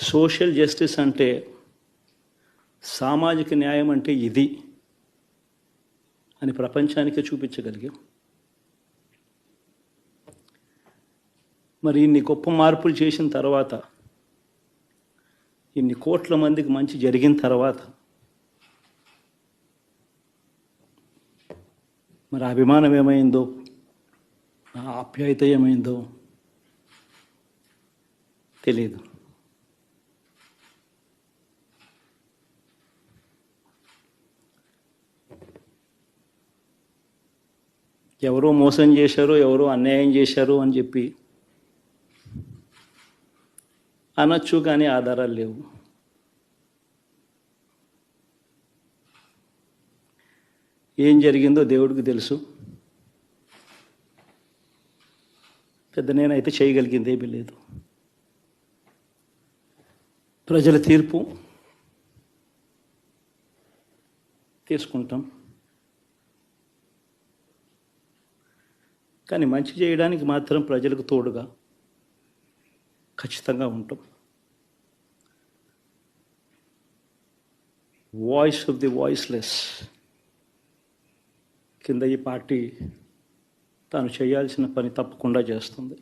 Social justice అంటే సామాజిక న్యాయం అంటే ఇది అని ప్రపంచానికే చూపించగలిగాం. మరి ఇన్ని గొప్ప మార్పులు చేసిన తర్వాత ఇన్ని కోట్ల మందికి మంచి జరిగిన తర్వాత మరి అభిమానం ఏమైందో నా ఆప్యాయత ఏమైందో తెలియదు. ఎవరో మోసం చేశారు ఎవరో అన్యాయం చేశారు అని చెప్పి అనొచ్చు కానీ ఆధారాలు లేవు. ఏం జరిగిందో దేవుడికి తెలుసు. పెద్ద నేనైతే చేయగలిగింది ఏమీ లేదు. ప్రజల తీర్పు తీసుకుంటాం. కానీ మంచి చేయడానికి మాత్రం ప్రజలకు తోడుగా ఖచ్చితంగా ఉంటాం. వాయిస్ ఆఫ్ ది వాయిస్లెస్ కింద ఈ పార్టీ తాను చేయాల్సిన పని తప్పకుండా చేస్తుంది.